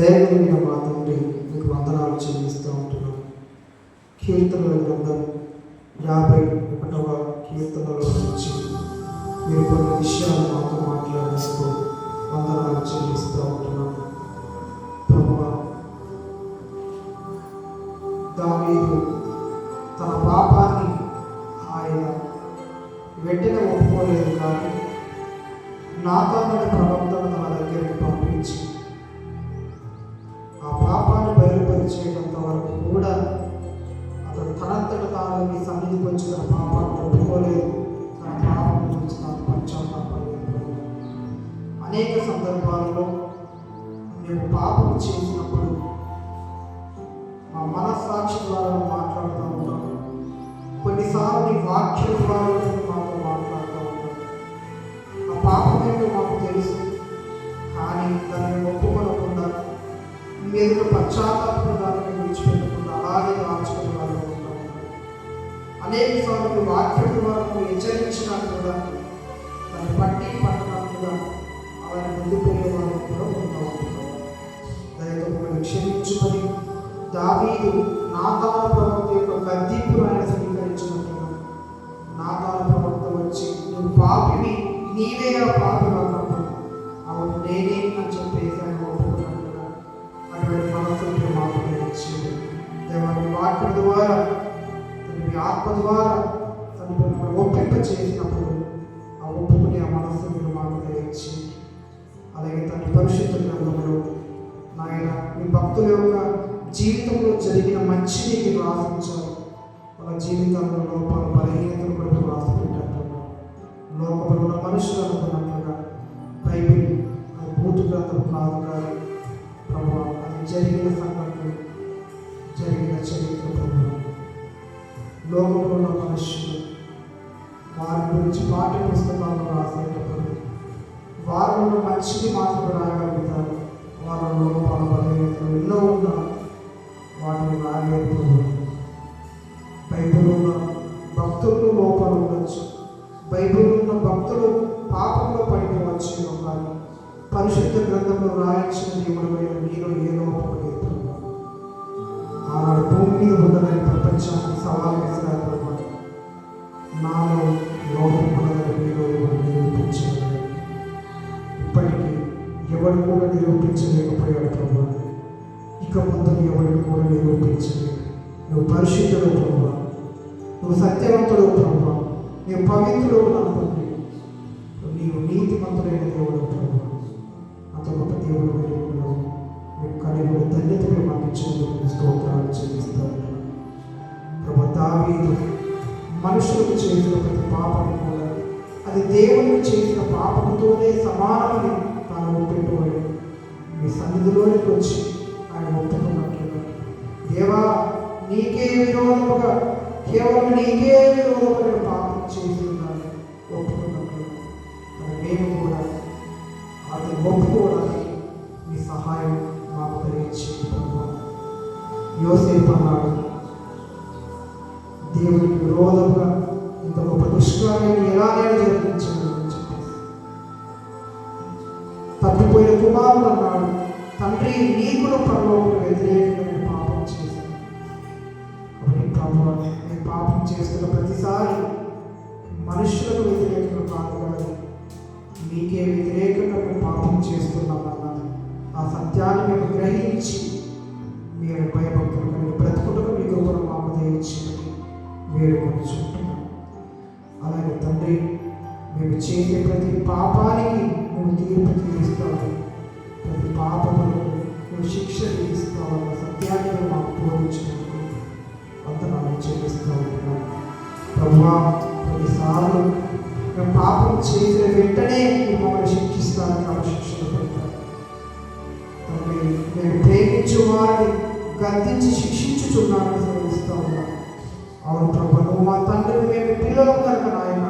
దయగలిగిన మా తండ్రి మీకు వందనాలు చెల్లిస్తూ ఉంటున్నాం. కీర్తనల గ్రంథం యాభై ఒకటవ కీర్తనలో నుంచి మీరు కొన్ని విషయాలు మాతో మాట్లాడిస్తూ వందనాలు చెల్లిస్తూ ఉంటున్నాం. దావీదు తన పాపాన్ని ఆయన వెంటనే అనేక సందర్భాల్లో మేము పాపం చేసినప్పుడు మా మనస్సాక్షి ద్వారా మాట్లాడుతూ ఉంటాం. కొన్నిసార్లు నీ వాక్యం ద్వారా మాతో మాట్లాడుతూ ఉంటాం. ఆ పాపం ఏంటో మాకు తెలుసు కానీ దాన్ని ఒప్పుకోనకుండా మీద పశ్చాత్తాపం దాన్ని విడిచిపెట్టకుండా అలాగే దాచుకునే వాళ్ళు ఉంటాం. అనేక సార్లు వాక్యం ద్వారా హెచ్చరించినా కూడా దాన్ని దావీదు నాతాను ప్రవక్త యొక్క గద్దింపును ఆయన స్వీకరించినట్టుగా నాతాను ప్రవక్త వచ్చి నువ్వు పాపివి నీవే ఆ పాపి అన్నప్పుడు. అవును నేనే అని చెప్పేసి ఆయన ఒప్పుకున్నట్టుగా అటువంటి మనసుని మాకు ఇచ్చింది దేవాన్ని వాక్యం ద్వారా తనకి ఆత్మ ద్వారా తను ఒప్పింప చేసినప్పుడు ఆ ఒప్పుకునే ఆ మనస్సు మీరు మాకు దయచేయండి. అలాగే తన పరిశుద్ధ గ్రంథంలో నాయన మీ భక్తుల యొక్క జీవితంలో జరిగిన మంచిని మీరు ఆశించారు వాళ్ళ జీవితంలో లోపాలు బలహీనతలు కూడా మీరు రాసి పెట్టారు లోపల ఉన్న మనుషులు అనుకున్నట్లుగా బైబిల్ అది భూతు గ్రంథం కాదు కానీ ప్రభు అది జరిగిన సంఘటన జరిగిన చరిత్ర ప్రభావం లోకంలో ఉన్న మనుషులు వారి గురించి పాఠ్య పుస్తకాలను రాసేటప్పుడు వారిలో మంచిని మాత్రం రాయగలుగుతారు. వారిలో లోపాలు బలహీనతలు ఎన్నో ఉన్నారు వాటిని బైబిల్ ఉన్న భక్తుల్లో లోపాలు ఉండొచ్చు. బైబిల్ ఉన్న భక్తులు పాపంలో పడిపోవచ్చు కానీ పరిశుద్ధ గ్రంథంలో రాయించిన దేవుడమైన మీలో ఏ లోపం లేదు. ఆనాడు భూమి మీద ఉండదని ప్రపంచానికి సవాల్ వేసినారు ప్రభు. నాలో లోపం ఉన్నదని మీలో ఎవరు ఇప్పటికీ ఎవరు కూడా నిరూపించలేకపోయాడు ప్రభు. ఇక మొత్తం ఎవరికి కూడా నిరూపించలేదు నువ్వు పరిశుద్ధుడు ప్రభు నువ్వు సత్యవంతుడు ప్రభు నీవు పవిత్రుడు అనుకుంటే నీవు నీతిమంతుడైన దేవుడు ప్రభు అంత గొప్ప దేవుడు దేవుడు మేము కలిగిన ధన్యతలు మాకు ఇచ్చినందుకు స్తోత్రాలు చెల్లిస్తాను ప్రభు దావీదు మనుషులకు చేసిన ప్రతి పాపము కూడా అది దేవునికి చేసిన పాపముతోనే సమానమని తాను ఒప్పెట్టుకోడు మీ సన్నిధిలోనికి వచ్చి ఆయన దేవా నీకే విరోధముగా కేవలం నీకే విరోధముగా పాపం చేస్తున్నాను. ఉన్నాను మరి మేము కూడా అది ఒప్పుకోవడానికి మీ సహాయం మాకు తెలియచేయండి యోసేపు అన్నాడు నీకును పరలోకం వ్యతిరేకంగా పాపం చేశాను కాబట్టి ప్రభు నేను పాపం చేస్తున్న ప్రతిసారి మనుషులకు వ్యతిరేకంగా కాదు కానీ మీకే వ్యతిరేకంగా మేము పాపం చేస్తున్నామన్నది ఆ సత్యాన్ని మేము గ్రహించి మీరు భయభక్తులు కలిగి బ్రతుకుటకు మీ కృపను మాకు మీరు కొనుచుంటున్నాం అలాగే తండ్రి మేము చేసే ప్రతి పాపానికి నువ్వు తీర్పు తీరుస్తావు. ప్రతి పాపములకు నువ్వు శిక్ష విధిస్తావన్న సత్యాన్ని మాకు బోధించినందుకు వందనాలు చెల్లిస్తూ ప్రభువా కొన్నిసార్లు మేము పాపం చేసిన వెంటనే నువ్వు మమ్మల్ని శిక్షిస్తాను క్రమశిక్షణ పెడతాను నేను ప్రేమించు వారిని గద్దించి శిక్షించుచున్నానని సెలవిస్తూ ఉన్నాను అవును ప్రభు నువ్వు మా తండ్రి మేము పిల్లలు కనుక నాయన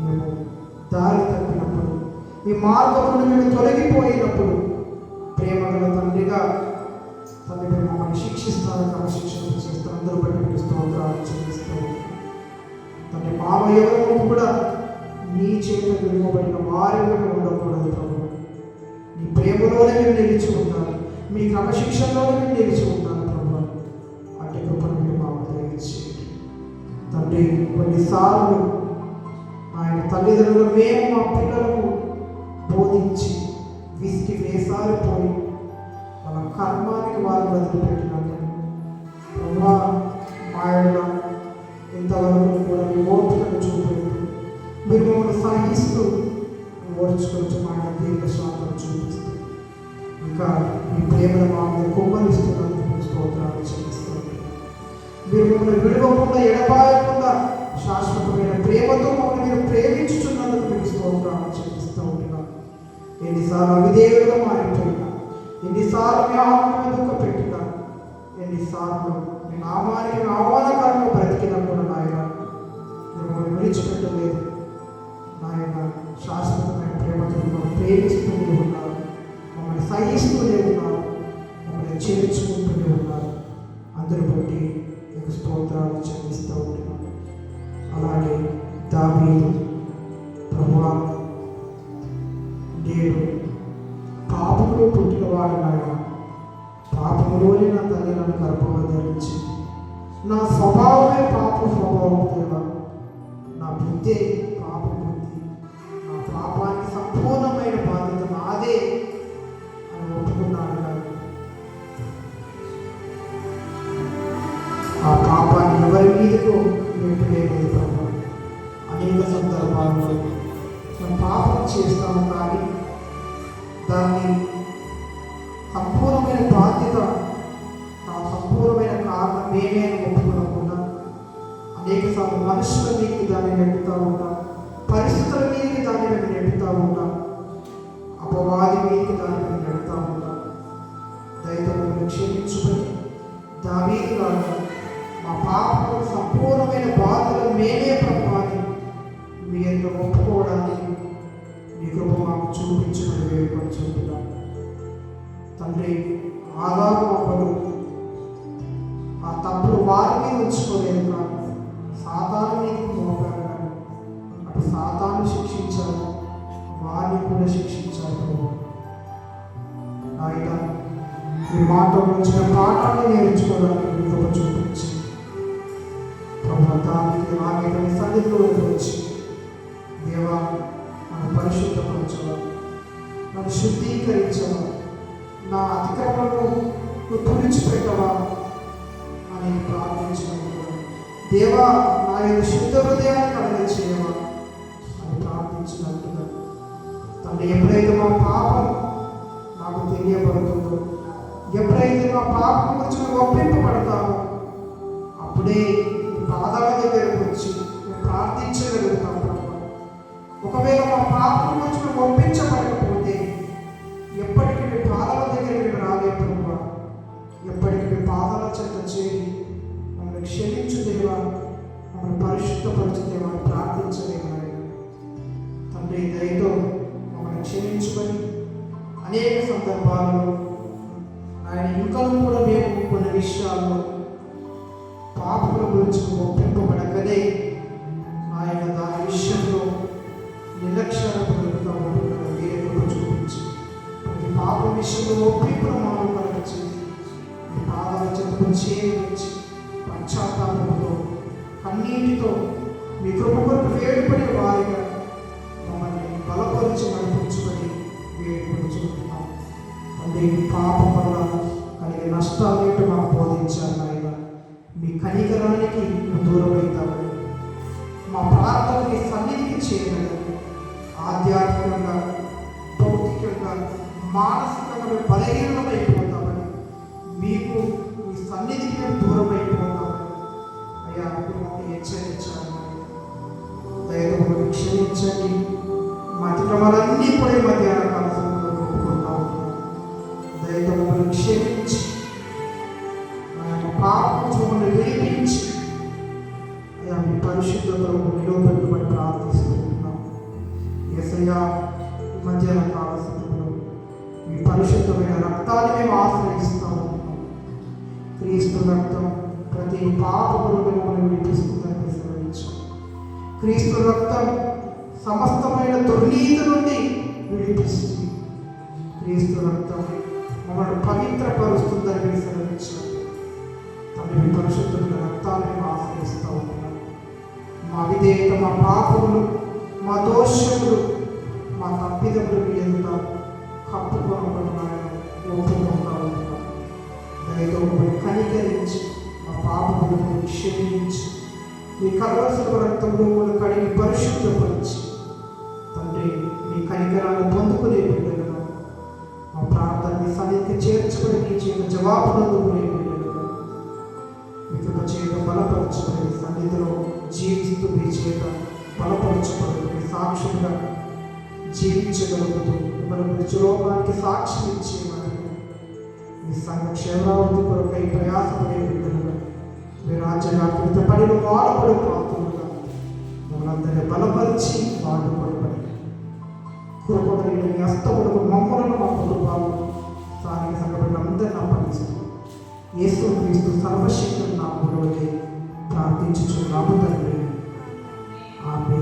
మేము దారి తప్పినప్పుడు మీ మార్గం నుండి మేము తొలగిపోయినప్పుడు ప్రేమ గల తండ్రిగా తండ్రి మేము మమ్మల్ని శిక్షిస్తాను క్రమశిక్షణ చేస్తాను అందరూ బట్టి మీకు స్తోత్రాలు చెల్లిస్తాము తండ్రి మామయ్యము కూడా నీ చేత విలువబడిన వారిగా ఉండకూడదు ప్రభు. నీ ప్రేమలోనే మేము నిలిచి ఉండాలి. మీ క్రమశిక్షణలోనే మేము నిలిచి ఉండాలి ప్రభు. అటు కృపను మీరు మాకు దయచేయండి. తండ్రి కొన్నిసార్లు ఆయన తల్లిదండ్రులు మేము మా పిల్లలకు బోధించి విసికి వేసారు కర్మానికి వారు వదిలిపెట్టినప్పుడు ప్రభా ఆయన ఇంతవరకు కూడా మీ చూపింది మీరు మమ్మల్ని సహిస్తూ ఓర్చుకుంటూ దీర్ఘ దీర్ఘశాంతం చూపిస్తూ. ఇంకా మీ ప్రేమను మా మీద కుమ్మరిస్తున్నందుకు స్తోత్రాలు చెల్లిస్తుంది మీరు మమ్మల్ని విడవకుండా ఎడబాయకుండా శాశ్వతమైన ప్రేమతో మమ్మల్ని మీరు ప్రేమించుచున్నందుకు మీకు స్తోత్రాలు చెల్లిస్తూ ఉంటున్నాను. ఎన్నిసార్లు అవిధేయులుగా మారిపోయింది ఎన్నిసార్లు మీ ఆత్మను దుఃఖ పెట్టినా ఎన్నిసార్లు మీ నామానికి ఆహ్వానకరంగా బ్రతికినా కూడా నాయన మీరు మమ్మల్ని విడిచిపెట్టలేదు నాయన శాశ్వతమైన ప్రేమతో మమ్మల్ని ప్రేమిస్తూనే ఉన్నారు మమ్మల్ని సహిస్తూనే ఉన్నారు మమ్మల్ని చేర్చుకుంటూనే ఉన్నారు అందరి బట్టి మీకు స్తోత్రాలు చెల్లిస్తూ ఉంటున్నాను మూలిన నా తల్లి నన్ను గర్భంగా నా స్వభావమే పాప స్వభావం దేవా. నా బుద్ధి పాప బుద్ధి. నా పాపానికి సంపూర్ణమైన బాధ్యత నాదే అని ఒప్పుకున్నాడు ఆ పాపాన్ని ఎవరి మీదకు నెట్టులేదు ప్రభు. అనేక సందర్భాల్లో. మనం పాపం చేస్తాము కానీ దాన్ని మనుషుల మీదకి దాన్ని నెట్టుతూ ఉంటాం. పరిస్థితుల మీదకి దాన్ని మేము నెట్టుతూ ఉంటాం. అపవాది మీదకి దాన్ని మేము నెడుతూ ఉంటాం. దైతములను క్షమించుకొని దావీదు గారు మా పాపకు సంపూర్ణమైన బాధలు మేమే ప్రభావాన్ని మీ యొక్క ఒప్పుకోవడానికి మీ కృప మాకు చూపించమని వేడుకొని చెప్తున్నాం తండ్రి ఆధారం అవ్వడు ఆ తప్పులు వారి మీద ఉంచుకోలేదు కానీ ఈ మాట పాఠాన్ని నేర్చుకోవడానికి మీ కృప చూపించి ప్రభుత్వానికి దానికి సన్నిధిలో వచ్చి దేవా మన పరిశుద్ధపరచవాలి నన్ను శుద్ధీకరించవా నా అతిక్రమలను నువ్వు తుడిచిపెట్టవా అని ప్రార్థించినప్పుడు దేవా నా యొక్క శుద్ధ హృదయాన్ని కలగ చేయవా అని ప్రార్థించినట్టుగా తండ్రి ఎప్పుడైతే మా పాపం నాకు తెలియబడుతుందో ఎప్పుడైతే మా పాపం గురించి మేము ఒప్పింపబడతామో అప్పుడే పాదాల దగ్గరకు వచ్చి ప్రార్థించగలుగుతాం ఒకవేళ మా పాపం గురించి మేము ఒప్పించబడకపోతే ఎప్పటికీ మీ పాదాల దగ్గర మేము రాలే ప్రభు. ఎప్పటికీ మీ పాదాల చెంత చేరి మమ్మల్ని క్షమించు దేవా మమ్మల్ని పరిశుద్ధపరచు దేవా అని తండ్రి దయతో మమ్మల్ని క్షమించుకొని అనేక సందర్భాలలో విషయాల్లో పాపల గురించి ఒప్పింపబడకనే ఆయన దాని విషయంలో నిర్లక్ష్యాల ఉంటున్న దేవుడు చూపించి. ప్రతి పాప విషయంలో ఒప్పింపును మాకు కలిగించి మీ పాదాల చెంతకు చేరించి పశ్చాత్తాపంతో కన్నీటితో మీ కృప కొరకు వేడుపడే వారిగా మమ్మల్ని బలపరిచి నడిపించుకొని వేడుకొచ్చుకుంటున్నాం తండ్రి మీ పాపం వల్ల అలాగే నష్టాలన్నిటి మాకు బోధించారు నాయన. మీ కనికరానికి మేము మా ప్రార్థన మీ సన్నిధికి చేయగలరు ఆధ్యాత్మికంగా భౌతికంగా మానసికంగా మేము బలహీనమైపోతామని మీకు మీ సన్నిధికి మేము దూరం అయిపోతామని అయ్యా మీరు మాకు హెచ్చరించారు దయతో క్షమించండి. మా అతిక్రమాలన్నీ కూడా మధ్యాహ్నం క్రీస్తు రక్తం ప్రతి పాపములు మిమ్మల్ని విడిపిస్తుందని సెలవించాం క్రీస్తు రక్తం సమస్తమైన దుర్నీతి నుండి విడిపిస్తుంది క్రీస్తు రక్తం మమ్మల్ని పవిత్రపరుస్తుందని మీరు సెలవించారు తండ్రి పరిశుద్ధుల రక్తాన్ని మేము ఆశ్రయిస్తూ ఉన్నాం. మా విధేయత మా పాపములు మా దోషములు మా తప్పిదములు మీ ఎదుట కప్పుకొనబడినాయని ఒప్పుకుంటా ఏదో కనికరించి మా పాపములను క్షమించి మీ కలవలసిన రక్తంలో మమ్మల్ని కడిగి పరిశుద్ధపరిచి తండ్రి మీ కనికరాన్ని పొందుకునే బిడ్డలను మా ప్రార్థన సన్నిధికి చేర్చుకుని మీ చేత జవాబు పొందుకునే బిడ్డలను మీకు చేత బలపరచుకుని సన్నిధిలో జీవిస్తూ మీ చేత బలపరచుకుని మీ సాక్షులుగా జీవించగలుగుతూ మిమ్మల్ని ప్రతిలోకానికి సాక్షి ఇచ్చేవారు. మీ సంఘ క్షేమాభివృద్ధి కొరకై ప్రయాసపడే బిడ్డలుగా మీ రాజ్యవ్యాప్త పనిలో వాడపడే పాత్రలుగా మమ్మల్ని బలపరిచి వాడుకోబడి కృపగలిగిన మీ అస్తములకు మమ్మలను మా కుటుంబాలు స్థానిక సంఘటనలందరినీ అప్పగిస్తూ యేసు క్రీస్తు సర్వశక్తులు నా ప్రార్థించుచున్నాము తండ్రి. ఆమె